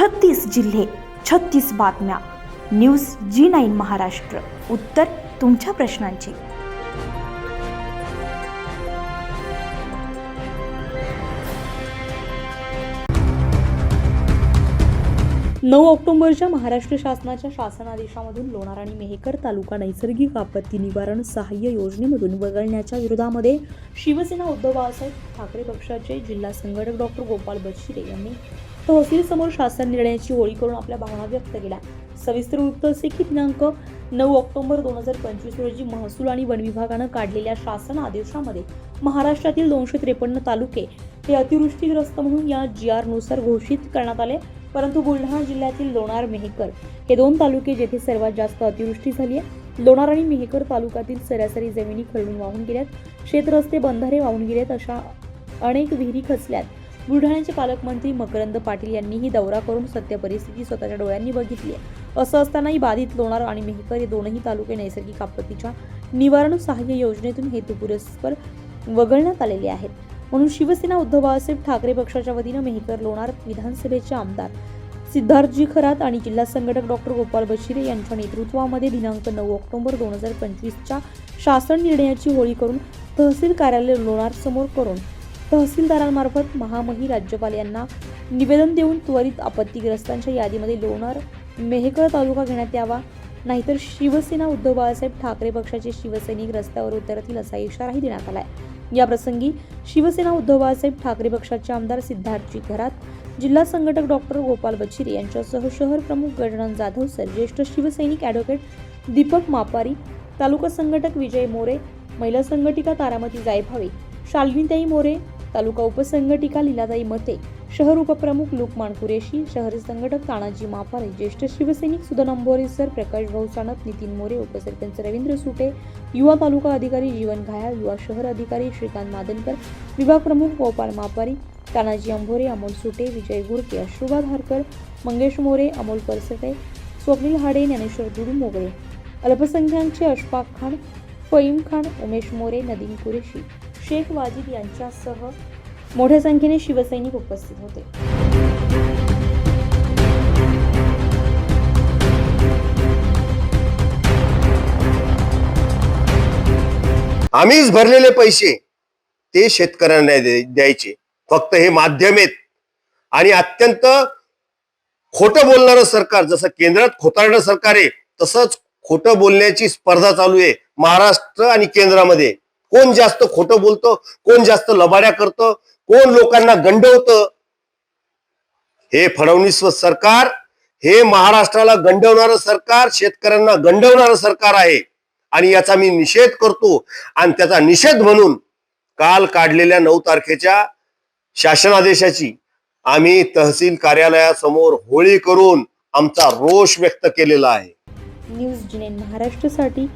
छत्तीस जिल्हे छत्तीस बातम्या. News G nine Maharashtra. उत्तर तुमच्या प्रश्नांची. नऊ ऑक्टोबरच्या महाराष्ट्र शासनाच्या शासनादेशामधून लोणार आणि मेहकर तालुका नैसर्गिक आपत्ती निवारण सहाय्य योजनेमधून वगळण्याच्या विरोधामध्ये शिवसेना उद्धव बाळासाहेब ठाकरे पक्षाचे जिल्हा संघटक डॉक्टर गोपाल बच्छिरे यांनी तहसील समोर शासन निर्णयाची ओळी करून आपल्या भावना व्यक्त केल्या. सविस्तर वृत्त असे की दिनांक नऊ ऑक्टोबर दोन हजार पंचवीस रोजी महसूल आणि वन विभागानं काढलेल्या शासन आदेशामध्ये महाराष्ट्रातील दोनशे त्रेपन्न तालुके हे अतिवृष्टीग्रस्त म्हणून या जी आरनुसार घोषित करण्यात आले. परंतु बुलढाणा जिल्ह्यातील लोणार मेहकर हे दोन तालुके जेथे सर्वात जास्त अतिवृष्टी झाली आहे. लोणार आणि मेहकर तालुक्यातील सरासरी जमिनी खरडून वाहून गेल्यात. शेतरस्ते बंधारे वाहून गेलेत अशा अनेक विहिरी खचल्यात. बुलढाण्याचे पालकमंत्री मकरंद पाटील यांनीही दौरा करून सत्य परिस्थिती स्वतःच्या डोळ्यांनी बघितली आहे. असं असतानाही बाधित लोणार आणि मेहकर हे दोनही तालुके नैसर्गिक आपत्तीच्या निवारण सहाय्य योजनेतून हेतुपुरस्पर वगळण्यात आलेले आहेत. म्हणून शिवसेना उद्धव बाळासाहेब ठाकरे पक्षाच्या वतीनं मेहकर लोणार विधानसभेचे आमदार सिद्धार्थजी खरात आणि जिल्हा संघटक डॉक्टर गोपाल बशिरे यांच्या नेतृत्वामध्ये दिनांक नऊ ऑक्टोबर दोन हजार पंचवीसच्या शासन निर्णयाची होळी करून तहसील कार्यालय लोणार समोर करून तहसीलदारांमार्फत महामही राज्यपाल यांना निवेदन देऊन त्वरित आपत्तीग्रस्तांच्या यादीमध्ये लोणार मेहकर तालुका घेण्यात यावा. नाहीतर शिवसेना उद्धव बाळासाहेब ठाकरे पक्षाचे शिवसैनिक रस्त्यावर उतरतील असा इशाराही देण्यात आलाय. या प्रसंगी शिवसेना उद्धव बाळासाहेब ठाकरे पक्षाचे आमदार सिद्धार्थजी घरात जिल्हा संघटक डॉक्टर गोपाल बच्छिरे यांच्यासह शहर प्रमुख गजानन जाधव सर ज्येष्ठ शिवसैनिक ॲडव्होकेट दीपक मापारी तालुका संघटक विजय मोरे महिला संघटिका तारामती जायभावे शालिनीताई मोरे तालुका उपसंघटिका लीलाताई मते शहर उपप्रमुख लुकमान कुरेशी शहर संघटक तानाजी मापारे ज्येष्ठ शिवसैनिक सुदन अंबोरे सर प्रकाश भाऊ सानप नितीन मोरे उपसरपंच रवींद्र सुटे युवा तालुका अधिकारी जीवन घायाळ युवा शहर अधिकारी श्रीकांत मादनकर विभाग प्रमुख गोपाळ मापारी तानाजी अंभोरे अमोल सुटे विजय गुरके अश्रुबा धारकर मंगेश मोरे अमोल परसटे स्वप्नील हाडे ज्ञानेश्वर दुडू मोगळे. अल्पसंख्यांचे अशफाक खान फईम खान उमेश मोरे नदीम कुरेशी. शेख वाजिद यांच्यासह मोठ्या संख्येने शिवसैनिक उपस्थित होते. आम्हीच भरलेले पैसे ते शेतकऱ्यांना द्यायचे. फक्त हे माध्यम आहेत. आणि अत्यंत खोटं बोलणारं सरकार जसं केंद्रात खोताळणं सरकार आहे तसंच खोटं बोलण्याची स्पर्धा चालू आहे महाराष्ट्र आणि केंद्रामध्ये. कोण जास्त खोटं बोलतं? कोण जास्त लबाड्या करतं? कोण लोकांना गंडवतं? हे फडणवीस सरकार हे महाराष्ट्राला गंडवणारं सरकार शेतकऱ्यांना गंडवणारं सरकार आहे. आणि याचा मी निषेध करतो. आणि त्याचा निषेध म्हणून काल काढलेल्या नऊ तारखेच्या शासनादेशाची आम्ही तहसील कार्यालयासमोर होळी करून आमचा रोष व्यक्त केलेला आहे. न्यूज महाराष्ट्रासाठी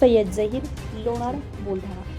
सय्यद जहीर लोणार बुलढाणा.